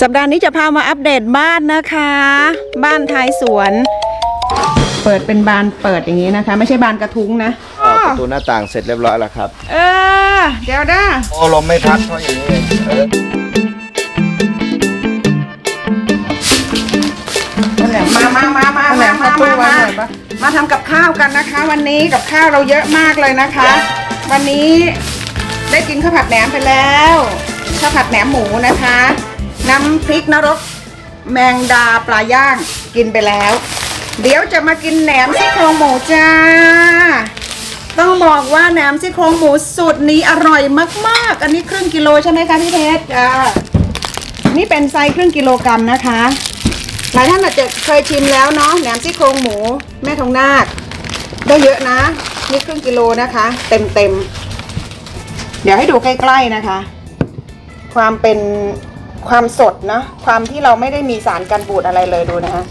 สัปดาห์นี้จะพามาอัปเดตบ้านนะคะ บ้านท้ายสวน เปิดเป็นบานเปิดอย่างนี้นะคะ ไม่ใช่บานกระทุ้งนะอ่าประตูหน้าต่างเสร็จเรียบร้อยแล้วครับ เออ เดี๋ยวด้าโอ้ลมไม่พัดเพราะอย่างนี้เองเออมามามามามามามามามาทำกับข้าวกันนะคะ วันนี้กับข้าวเราเยอะมากเลยนะคะ วันนี้ได้กินข้าวผัดแหนมไปแล้วข้าวผัดแหนมหมูนะคะ น้ำพริกนรกแมงดาปลาย่างกินไปแล้ว เดี๋ยวจะมากินแหนมซี่โครงหมูจ้า ต้องบอกว่าแหนมซี่โครงหมูสูตรนี้อร่อยมากๆ อันนี้ครึ่งกิโลใช่ไหมคะพี่เพชรจ้านี่เป็นไซส์ครึ่งกิโลกรัมนะคะ หลายท่านอาจจะเคยชิมแล้วเนาะแหนมซี่โครงหมูแม่ทองนาคได้เยอะนะ นี่ครึ่งกิโลนะคะ เต็มเต็มๆเดี๋ยวให้ดูใกล้ ๆนะคะ ความเป็น ความสดนะความที่เราไม่ได้มีสารกันบูดอะไรเลยดูนะคะ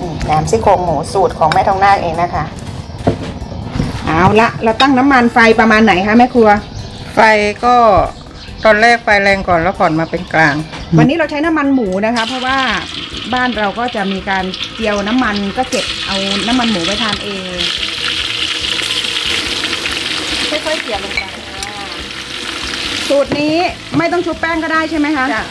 นี่แหนมซี่โครงหมูสูตรของแม่ทองนาคเองนะคะ เอาละเราตั้งน้ำมันไฟประมาณไหนคะแม่ครัว ไฟก็ตอนแรกไฟแรงก่อนแล้วผ่อนมาเป็นกลาง วันนี้เราใช้น้ำมันหมูนะคะ เพราะว่าบ้านเราก็จะมีการเจียวน้ำมันก็เก็บเอาน้ำมันหมูไว้ทานเองค่อยๆเจียวลงไปอ่า สูตรนี้ไม่ต้องชุบแป้งก็ได้ใช่ไหมคะจ้ะ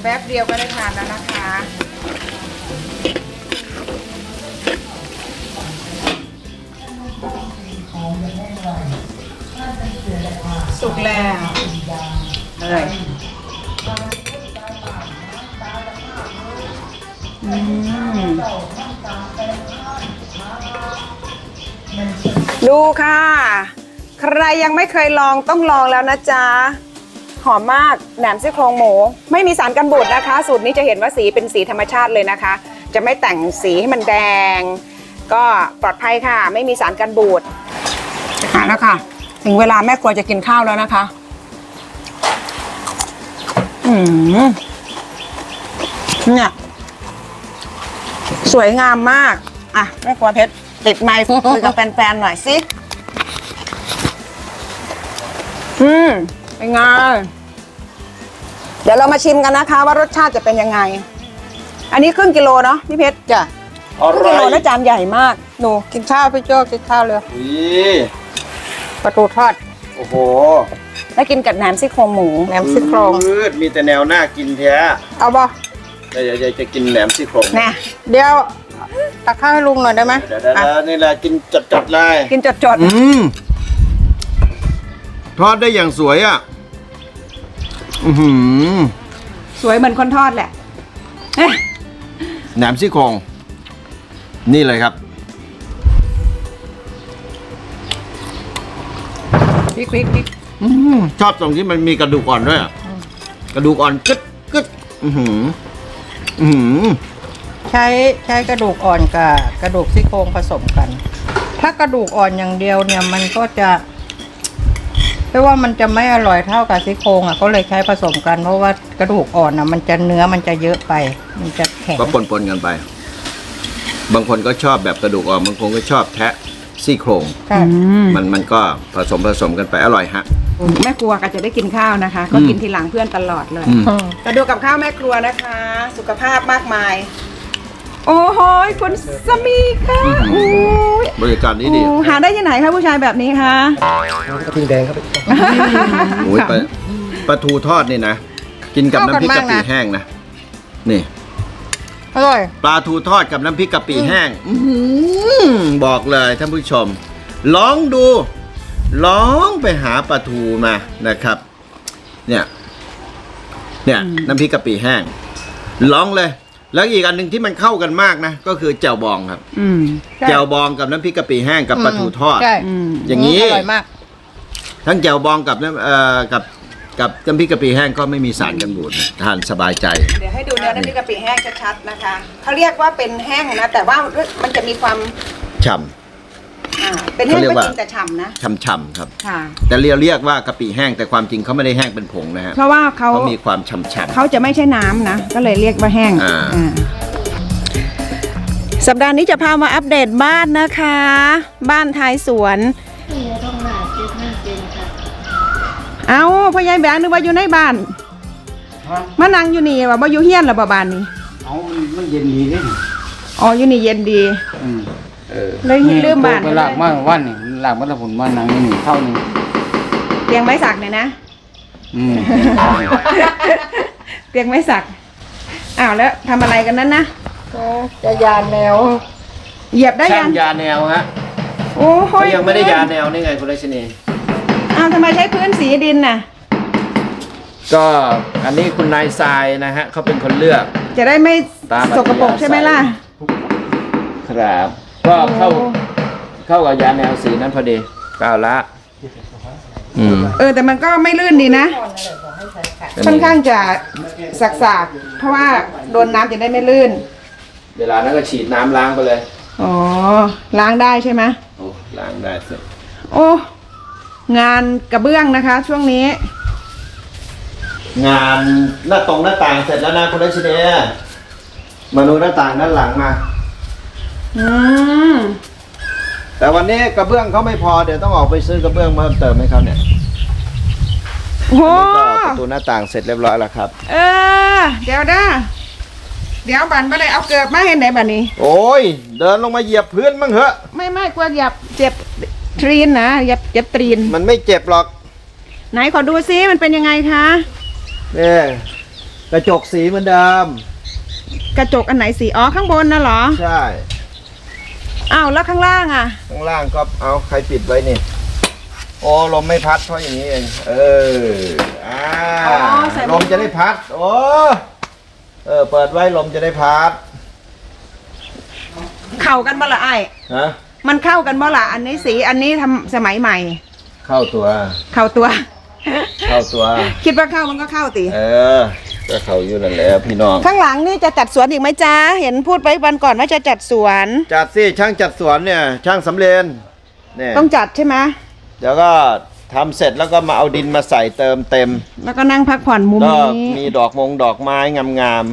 แป๊บเดียวก็ได้ทานแล้วนะคะ สุกแล้ว เลย อืมดูค่ะ ใครยังไม่เคยลองต้องลองแล้วนะจ๊ะ หอมมากแหนมซี่โครงหมู ไม่มีสารกันบูดนะคะ สูตรนี้จะเห็นว่าสีเป็นสีธรรมชาติเลยนะคะ จะไม่แต่งสีให้มันแดง ก็ปลอดภัยค่ะ ไม่มีสารกันบูดค่ะแล้วค่ะ ถึงเวลาแม่ครัวจะกินข้าวแล้วนะคะ อืมเนี่ย สวยงามมาก อะแม่ครัวเพชรติดไมค์คุยกับแฟนๆหน่อยสิ อืมเป็นไง เดี๋ยวเรามาชิมกันนะคะ ว่ารสชาติจะเป็นยังไง อันนี้ครึ่งกิโลเนาะพี่เพชรจ้ะอครึ่งร่กิอโลยแล้วจานใหญ่มาก หนูกินข้าวพี่โจ้กินข้าวเลยอุ๊ยประตูทอด โอ้โห แล้วกินกับแหนมซี่โครงหมูแหนมซี่โครงพืดมีแต่แนวหน้ากินแท้ เอาบ่ เดี๋ยวๆจะกินแหนมซี่โครงนะเดี๋ยวตักข้าวให้ลุงหน่อยได้ไหมเดี๋ยวๆอะๆนี่แหละกินจัดๆเลยกินจดอืมทอดได้อย่างสวยอะ อือหือๆ สวยเหมือนคนทอดแหละเอ๊ะแหนมซี่โครงนี่เลยครับ พริกพริกพริกอืมชอบตรงที่มันมีกระดูกอ่อนด้วยอะกระดูกอ่อนกึดกึดอือหือ อือหือใช้ใช้กระดูกอ่อนกับกระดูกซี่โครงผสมกัน ถ้ากระดูกอ่อนอย่างเดียวเนี่ยมันก็จะเพราะว่ามันจะไม่อร่อยเท่ากับซี่โครงอะก็เลยใช้ผสมกัน เพราะว่ากระดูกอ่อนอะ มันจะเนื้อมันจะเยอะไป มันจะแข็งก็ปนๆกันไป บางคนก็ชอบแบบกระดูกอ่อนบางคนก็ชอบแทะซี่โครง ใช่ มันมันก็ผสมผสมกันไปอร่อยฮะ แม่ครัวก็จะได้กินข้าวนะคะ ก็กินทีหลังเพื่อนตลอดเลยอืมอืม มาดูกับข้าวแม่ครัวนะคะ สุขภาพมากมาย โอ้โหยคุณสามีค่ะโอ้ยบริการนี้ดีโอ้หาได้ที่ไหนคะผู้ชายแบบนี้คะโอ้ยปลาปลาทูทอดนี่นะ กินกับน้ำพริกกะปิแห้งนะ นี่ อร่อย ปลาทูทอดกับน้ำพริกกะปิแห้ง อื้อหือบอกเลยท่านผู้ชม ลองดู ลองไปหาปลาทูมานะครับ เนี่ย เนี่ยน้ำพริกกะปิแห้งลองเลย แล้วอีกอันหนึ่งที่มันเข้ากันมากนะ ก็คือแจ่วบองครับอืมใช่แจ่วบองกับน้ำพริกกะปิแห้งกับปลาทูทอด ใช่อืมอย่างนี้ อร่อยมาก ทั้งแจ่วบองกับน้ำเอ่อกับกับน้ำพริกกะปิแห้งก็ไม่มีสารกันบูดทานสบายใจ เดี๋ยวให้ดูเนื้อน้ำพริกกะปิแห้งชัดๆนะคะ เขาเรียกว่าเป็นแห้งนะ แต่ว่ามันจะมีความฉ่ อ่าเป็นแห้งเขาเรียก็กว่าจริงแต่ฉ่ำนะำฉ่ำๆครับ ค่ะ แต่เรียกเรียกว่ากะปิแห้งแต่ความจริงเขาไม่ได้แห้งเป็นผงนะฮะเพราะว่าเขาเขามีความฉ่ำ เขาจะไม่ใช่น้ำนะ ก็เลยเรียกว่าแห้งอ่า อ่าสัปดาห์นี้จะพามาอัปเดตบ้านนะคะ บ้านท้ายสวนเอาพ่อใหญ่แบงนึกว่าอยู่ในบ้านมานั่งอยู่นี่ว่าบ่อยู่เฮียนหรอบ่บ้านนี้ เอามันมันเย็นดีเลยอ๋ออยู่นี่เย็นดี อืม เออเลยลืมบ้านไปลากมาวันนี่ลากมาแตะผลมานังนี่เท่านึงเตียงไม้สักเนี่ยนะอืมเตียงไม้สักอ้าวแล้วทำอะไรกันนั้นนะจะยานแนวเหยียบได้ช่ายังงยาแนวฮะโอ้โหเขายังไม่ได้ยาแนวนี่ไงคุณรัชนีอ้าวทำไมใช้พื้นสีดินน่ะ ก็อันนี้คุณนายทรายนะฮะเขาเป็นคนเลือก จะได้ไม่ตามสกปรกใช่ไหมล่ะ ครับ ก็เข้าโอ้เข้ากับยาแนวสีนั้นพอดีเก้าละ อืมเออแต่มันก็ไม่ลื่นดีนะ ค่อนข้างจะสักๆเพราะว่าโดนน้ำจะได้ไม่ลื่น เวลานั้นก็ฉีดน้ำล้างไปเลย อ๋อ ล้างได้ใช่ไหมโอ้ล้างได้เสร็จโอ้ งานกระเบื้องนะคะ ช่วงนี้ งานหน้าตรงหน้าต่างเสร็จแล้วนะคุณรัชนีมาดูหน้าต่างด้านหลังมา อืมแต่วันนี้กระเบื้องเขาไม่พอเดี๋ยวต้องออกไปซื้อกระเบื้องมาเพิ่มเติมให้เขาเนี่ยโอ้อันนี้ก็ประตูหน้าต่างเสร็จเรียบร้อยแล้วครับ เออ เดี๋ยวด้าเดี๋ยวบันไม่ได้เอาเกิบมาเห็นไหนบันนี้ โอ้ย เดินลงมาเหยียบพื้นบ้างเหอะ ไม่ไม่กลัวเหยับเจ็บทรีนนะเหยับเจ็บตรีน มันไม่เจ็บหรอกไหนขอดูซิมันเป็นยังไงคะนี่กระจกสีเหมือนเดิม กระจกอันไหนสีอ๋อข้างบนน่ะเหรอ ใช่ อ้าวแล้วข้างล่างอะ ข้างล่างก็เอาใครปิดไว้นี่ โอ้ลมไม่พัดเพราะอย่างนี้เอง เอออ่าอ๋อใส่ลมจะได้พัด โอ้เออ เปิดไว้ลมจะได้พัดเข้ากันบ่ละไอ้ายฮะมันเข้ากันบ่ละอันนี้สีอันนี้ทำสมัยใหม่ เข้าตัว เข้าตัว เข้าตัว คิดว่าเข้ามันก็เข้าติ เออ ก็เข้าอยู่นั่นแหละพี่น้อง ข้างหลังนี่จะจัดสวนอีกไหมจ๊ะ เห็นพูดไปวันก่อนว่าจะจัดสวน จัดสิช่างจัดสวนเนี่ย ช่างสำเร็จเนี่ยต้องจัดใช่ไหมเดี๋ยวก็ทำเสร็จแล้วก็มาเอาดินมาใส่เติมเต็ม แล้วก็นั่งพักผ่อนมุมก็นี้ มีดอกมงดอกไม้งาม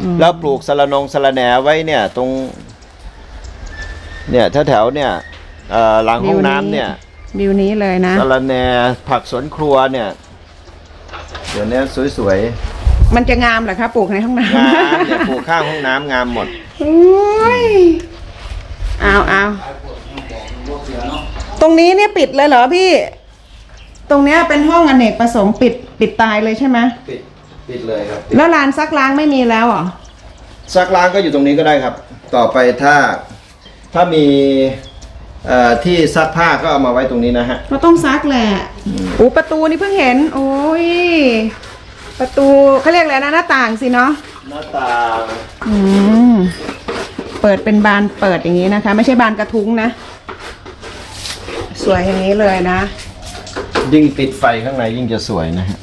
อืม ๆ แล้วปลูกสะระนงสะระแหนไว้เนี่ย ตรง เนี่ยแถวๆเนี่ยเอ่อหลังห้องน้ำเนี่ย วิวนี้เลยนะ สะระแหนผักสวนครัวเนี่ยเดี๋ยวนี้สวย มันจะงามเหรอคะปลูกในห้องน้ๆงามเนี่ยปลูกข้างห้องน้ำงามหมดำโอ้ยเอาเอาตรงนี้เนี่ยปิดเลยเหรอพี่ ตรงเนี้ยเป็นห้องอเนกประสงค์ปิดปิดตายเลยใช่ไหมปิดปิดเลยครับแล้วลานซักล้างไม่มีแล้วเหรอซักล้างก็อยู่ตรงนี้ก็ได้ครับ ต่อไปถ้าถ้ามีเอ่อที่ซักผ้าก็เอามาไว้ตรงนี้นะฮะก็ต้องซักแหละโอ้ประตูนี่เพิ่งเห็น โอ้ย ประตูเขาเรียกอะไรนะหน้าต่างสิเนาะหน้าต่างอืมเปิดเป็นบานเปิดอย่างนี้นะคะ ไม่ใช่บานกระทุ้งนะ สวยอย่างนี้เลยนะ ยิ่งติดไฟข้างในยิ่งจะสวยนะฮะ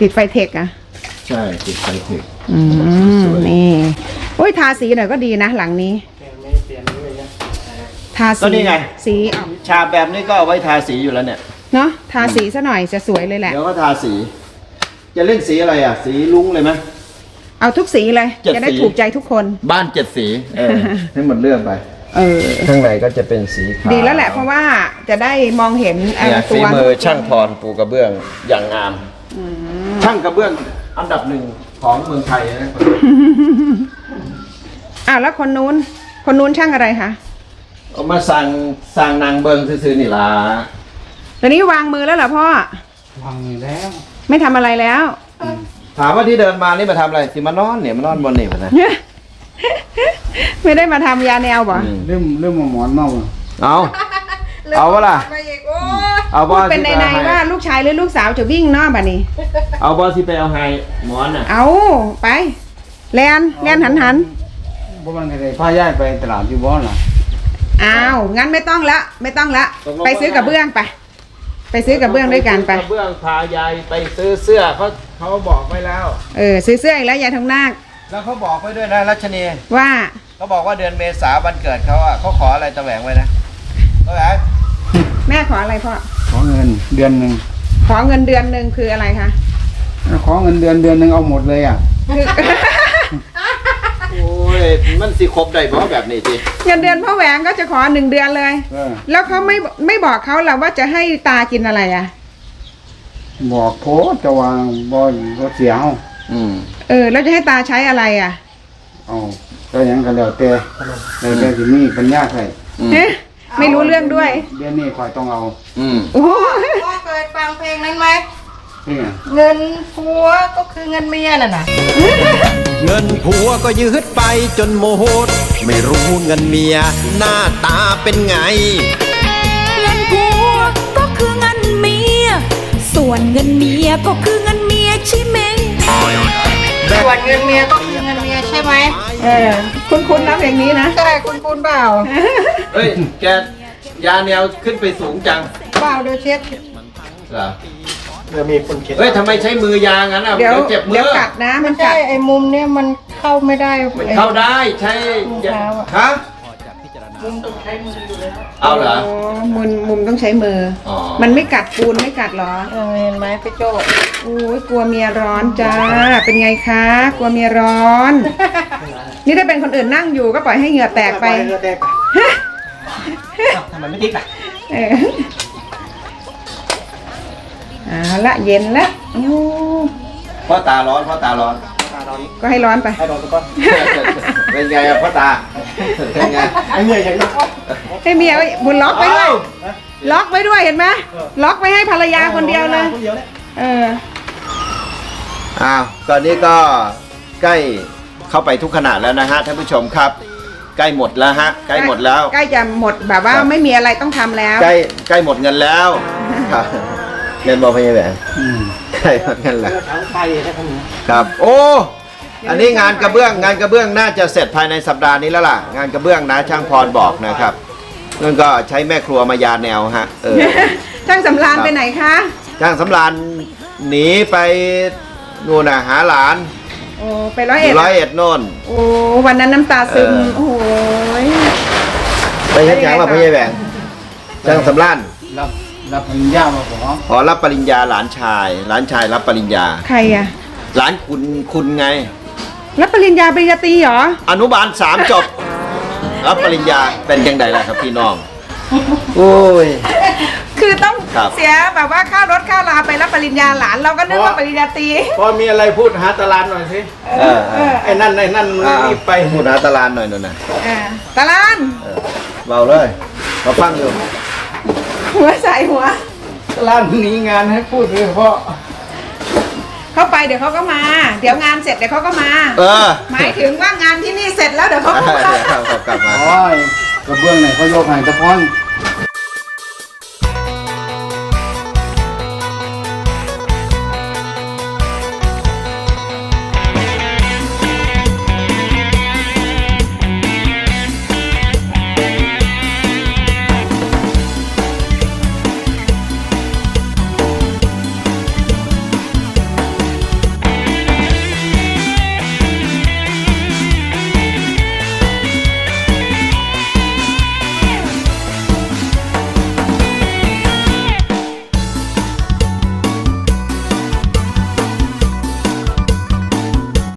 ติดไฟเทคอะใช่ติดไฟถึกอืมนี่โอ้ยทาสีหน่อยก็ดีนะหลังนี้ทาก็สีนี่ไง สีฉาบแบบนี้ก็เอาไว้ทาสีอยู่แล้วเนี่ย เนาะทาสีซะหน่อยจะสวยเลยแหละ เดี๋ยวก็ทาสี จะเล่นสีอะไรอะ สีลุ้งเลยไหม เอาทุกสีเลย เจ็ดจะได้สี ถูกใจทุกคน บ้านเจ็ดสีเออ ให้หมดเรื่องไป เออ ข้างในก็จะเป็นสีขาวดีแล้วแหละเพราะว่าจะได้มองเห็นเอ่อเนี่ยตัฝีวมือช่างพรปูกระเบื้องอย่างงามช่างกระเบื้องอันดับหนึ่งของเมืองไทยนะอ่าวแล้วคนนู้น คนนู้นช่างอะไรคะเอามาสั่งสั่งนางเบิงซื้อๆนี่ล่ะตอนนี้วางมือแล้วเหรอพ่อวางอยู่แล้ว ไม่ทำอะไรแล้ว ถามว่าที่เดินมานี่มาทำอะไรสิมานอนเนี่ยมานอนบนนี่ปะนะไม่ได้มาทำยาแนวบ่อืมเริ่มเริ่มมาหมอนเมาอะเอา เอาวะล่ะเอาพูว่าดเป็นในที่ในไปเอาให้ว่าลูกชายหรือลูกสาวจะวิ่งเนอกบ่นี้ เอาบอที่ไปเอาไฮหมอนอะเอาไปแลนแลนหันหันบ่มันก็ได้พาย้ายไปตลาดอยู่บ่ล่ะอ้าวงั้นไม่ต้องละไม่ต้องละ ไปซื้อกับเบื้องไปไป ซื้อกับเบื้องด้วยกันไป กระเบื้องพายายไปซื้อเสื้อเขาเขาบอกไว้แล้ว เออซื้อเสื้ออีกแล้วยายทองนาคแล้วเขาบอกไว้ด้วยนะรัชนีว่าเขาบอกว่าเดือนเมษาวันเกิดเขาอะเขาขออะไรตะแหวงไว้นะเออไอ้แม่ขออะไรพ่อขอเงินเดือนหนึ่งขอเงินเดือนหนึ่งคืออะไรคะขอเงินเดือนเดือนหนึ่งเอาหมดเลยอะ คือโอ้ยมันสิครบได้บ่แบบนี้สิเงินเดือนพ่อแหวงก็จะขอหนึ่งเดือนเลย เออแล้วเขาไม่ไม่บอกเขาหรอว่าจะให้ตากินอะไรอะ บอกโพสต์แต่ว่าบ่บ่เสียเฮาอืมเออ แล้วจะให้ตาใช้อะไรอะเอาก็หยังก็แล้วแต่แล้วแต่สิมีปัญญาใส่อืมเอ๊ะไม่รู้เรื่องด้วย เดือนนี้ข่อยต้องเอา อืมโอ้พ่อเคยฟังเพลงนั้นไหมนี่ไง เงินผัวก็คือเงินเมียน่ะนะเงินผัวก็ยืดไปจนโมโหดไม่รู้เงินเมียหน้าตาเป็นไง เงินผัวก็คือเงินเมีย ส่วนเงินเมียก็คือเงินเมียใช่ไหมส่วนเงินเมียก็คือเงินเมียใช่ไหมเออคุณคุณนะเพลงนี้นะใช่คุณปูนเปล่าเฮ้ยแกยาแนวขึ้นไปสูงจังเปล่าเดี๋ยวเช็ดเหรอ เฮ้ยทำไมใช้มือยางงั้นอะเดี๋ยวเจ็บมืเดี๋ยวอกัดนะมันใช่กัดไอ้มุมเนี้ยมันเข้าไม่ได้มันเข้าได้ใช้รองเท้าอะฮะเอาเหรอโอ้มุมมุมต้องใช้มือออมันไม่กัดปูนไม่กัดเหรอเออเห็นไหมพี่โจโอ้ยกลัวเมียร้อนจ้าเป็นไงคะ กลัวเมียร้อน นี่ถ้าเป็นคนอื่นนั่งอยู่ก็ปล่อยให้เหงื่อแตกไปทำไมไม่ติ๊กอะ เออ เอาละเย็นละโอ้พ่อตาร้อนพ่อตาร้อนก็ให้ร้อนไปให้โดนไปก่อนเป็นไงอะพ่อตาเป็นไงไอ้เหนื่อยอย่างนี้ให้เมียไว้บุญล็อกไว้ด้วยล็อกไว้ด้วยเห็นไหมล็อกไว้ให้ภรรยาคนเดียวเลยคนเดียวเนี่ยเอออ้าวตอนนี้ก็ใกล้เข้าไปทุกขณะแล้วนะฮะท่านผู้ชมครับ ใกล้หมดแล้วฮะใกล้หมดแล้ว ใกล้จะหมดแบบว่าครับไม่มีอะไรต้องทำแล้ว ใกล้ใกล้หมดเงินแล้วครับ เงินบอกพยาแหวนอืมใกล้หมดเงินแล้วเลือดทั้งไฟแค่ทั้งนี้ครับ โอ้ อันนี้งานกระเบื้องงานกระเบื้องน่าจะเสร็จภายในสัปดาห์นี้แล้วล่ะ งานกระเบื้องนะช่างพรบอกนะครับนั่นก็ใช้แม่ครัวมายาแนวฮะเออช่างสำราญครับไปไหนคะช่างสำรานหนีไปนู่นน่ะหาหลานโอ้ไปร้อยอเอ็ดยู่ร้อยเอ็ดโน่นโอ้วันนั้นน้ำตาซึมเออโอ้โหยไปเห็นยังว่าพยาแหวนช่างสำรานรับ รับปริญญามาขอขอรับปริญญาหลานชาย หลานชายรับปริญญา ใครอะหลานคุณคุณไง รับปริญญาปริญญาตรีเหรอ อนุบาลสามจบ รับปริญญาเป็นยังไงล่ะครับพี่น้อง โอ้ย คือต้องครับ เสียแบบว่าค่ารถค่าลาไปรับปริญญาหลานเราก็นึกว่าปริญญาตรี พอมีอะไรพูดหาตลาดหน่อยสิเออเออไอ้นั่นไอ้นั่นมันอ่ารีบไป พูดหาตารานหน่อยหน่อยนะอ่าตาลานเออเบาเลยมาฟังอยู่ หัวใส่หัวตลาดหนีงานให้พูดเลยเพราะ เข้าไปเดี๋ยวเขาก็มา เดี๋ยวงานเสร็จเดี๋ยวเขาก็มา เออหมายถึงว่างานที่นี่เสร็จแล้วเดี๋ยวเขาก็เดี๋มายวเขากลับมา โอ้ยกระเบื้องไหนเขายกให้แตะพอน